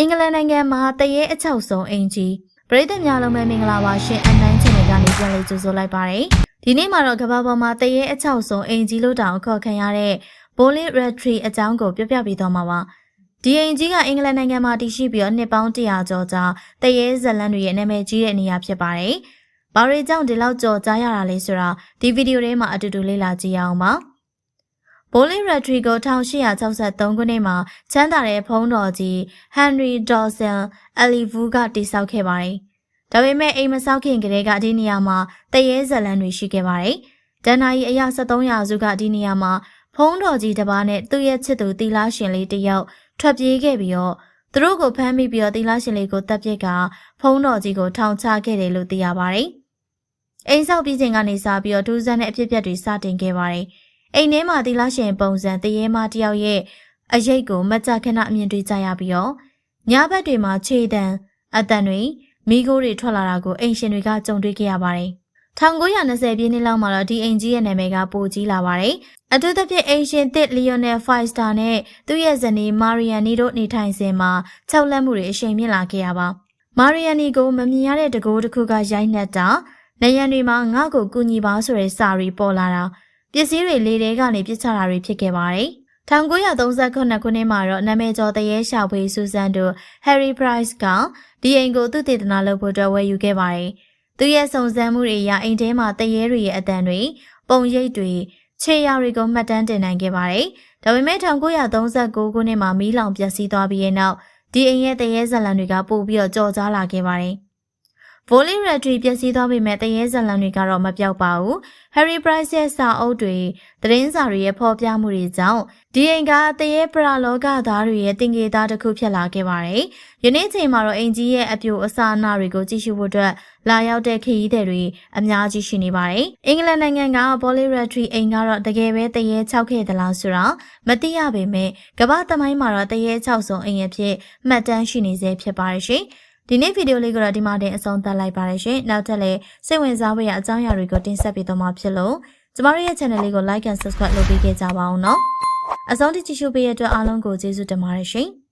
အင်္ဂလန်နိုင်ငံမှာတရေအချောက်ဆုံးအင်ကြီးပရိသတ်များလုံးပဲမင်္ဂလာပါရှင်အနိုင်ချန်နယ်ကနေပြန်လည်ကြိုဆိုလိုက်ပါတယ်ဒီနေ့မှာတော့ကမ္ဘာပေါ်မှာတရေအချောက်ဆုံးအင်ကြီးလို့တောင်အခေါ်ခံရတဲ့ Bully Red Tree အကြောင်းကိုပြပြပေးသွားမှာပါဒီအင်ကြီးကအင်္ဂလန်နိုင်ငံမှာတည်ရှိပြီးတော့နှစ်ပေါင်း100ကျော်ကြာတရေဇလန်တွေရဲ့နာမည်ကြီးတဲ့နေရာဖြစ်ပါတယ်ဘာတွေကြောင့်ဒီလောက်ကြော်ကြားရတာလဲဆိုတာဒီဗီဒီယိုထဲမှာအတူတူလေ့လာကြည့်ရအောင်ပါ ဘိုလီရက်ထရီကို1863ခုနှစ်မှာချမ်းသာတဲ့ဖုံးတော်ကြီးဟန်နရီဒေါ်ဆန်အလီဗူးကတည်ဆောက်ခဲ့ပါတယ်။ဒါပေမဲ့အိမ်မဆောက်ခင်ကတည်းကဒီနေရာမှာတရေဇလန်တွေရှိခဲ့ပါတယ်။ဒန်နာရီအရ73ရာစုကဒီနေရာမှာဖုံးတော်ကြီးတစ်ပါးနဲ့သူ့ရဲ့ချစ်သူတီလာရှင်လေးတစ်ယောက်ထွက်ပြေးခဲ့ပြီးတော့သူတို့ကိုဖမ်းမိပြီးတော့တီလာရှင်လေးကိုတပ်ပစ်ကဖုံးတော်ကြီးကိုထောင်ချခဲ့တယ်လို့သိရပါတယ်။အိမ်ဆောက်ပြီးချိန်ကနေစပြီးတော့ဒူးဆန်းတဲ့အဖြစ်အပျက်တွေစတင်ခဲ့ပါတယ်။ အိမ်ထဲမှာတီလာရှင်ပုံစံတရေမတယောက်ရဲ့အရေးကိုမကြခဏအမြင်တွေ့ကြရပြီးတော့ညဘက်တွေမှာခြေတံအတန်တွေမိခိုးတွေထွက်လာတာကိုအိမ်ရှင်တွေကကြုံတွေ့ခဲ့ရပါတယ်။1920ပြည့်နှစ်လောက်မှာတော့ဒီအိမ်ကြီးရဲ့နာမည်ကပိုကြီးလာပါတယ်။အထူးသဖြင့်အိမ်ရှင်တစ်လီယိုနယ်ဖိုင်စတာနဲ့သူ့ရဲ့ဇနီးမာရီယန်နီတို့နေထိုင်စဉ်မှာခြောက်လက်မှုတွေအရှိန်မြင့်လာခဲ့ရပါ။မာရီယန်နီကိုမမြင်ရတဲ့တကိုးတစ်ခုကရိုက်နှက်တာနေရန်တွေမှာငါ့ကိုကူညီပါဆိုတဲ့စာရီပေါ်လာတာ ပစ္စည်းတွေလေထဲကနေပြစ်ချတာတွေဖြစ်ခဲ့ပါတယ်။1938ခုနှစ်မှာတော့နာမည်ကျော်တရေရှာဖွေစူဇန်တို့ Harry Price ကဒီအိမ်ကိုသူတည်တနာလုပ်ဖို့အတွက်ဝယ်ယူခဲ့ပါတယ်။သူရဲ့စုံစမ်းမှုတွေအရအိမ်ထဲမှာတရေတွေရဲ့အတန်တွေပုံရိပ်တွေခြေရာတွေကိုမှတ်တမ်းတင်နိုင်ခဲ့ပါတယ်။ဒါပေမဲ့1939ခုနှစ်မှာမီးလောင်ပျက်စီးသွားပြီးတဲ့နောက်ဒီအိမ်ရဲ့တရေဇလံတွေကပို့ပြီးတော့ကြော်ကြားလာခဲ့ပါတယ်။ Volley Retry ပျက်စီးသွားပေမဲ့တရေဇလံတွေကတော့မပြောက်ပါဘူး။ Harry Price ရဲ့စာအုပ်တွေသတင်းစာတွေရဲ့ဖော်ပြမှုတွေကြောင့်ဒီအိမ်ကတရေပရာလောကသားတွေရဲ့တင်ကေသားတစ်ခုဖြစ်လာခဲ့ပါတယ်။ယနေ့ချိန်မှာတော့အင်ကြီးရဲ့အပြိုအစအနတွေကိုကြည့်ရှုဖို့အတွက်လာရောက်တဲ့ခရီးသည်တွေအများကြီးရှိနေပါတယ်။အင်္ဂလန်နိုင်ငံက Volley Retry အိမ်ကတော့တကယ်ပဲတရေ၆ခဲ့သလားဆိုတာမသိရပေမဲ့ကမ္ဘာသမိုင်းမှာတော့တရေ၆ဆုံးအိမ်အဖြစ်မှတ်တမ်းရှိနေစေဖြစ်ပါတယ်ရှင်။ ဒီနေ့ဗီဒီယိုလေးကိုတော့ဒီမှာတင်အဆုံးသတ်လိုက်ပါရရှင်။နောက်ထပ်လည်းစိတ်ဝင်စားဖို့ရအကြောင်းအရာတွေကိုတင်ဆက်ပေးသွားမှာဖြစ်လို့ကျမတို့ရဲ့ channel လေးကို like and subscribe လုပ်ပေးခဲ့ကြပါအောင်နော်။အဆုံးထိကြည့်ရှုပေးတဲ့အတွက်အားလုံးကိုကျေးဇူးတင်ပါတယ်ရှင်။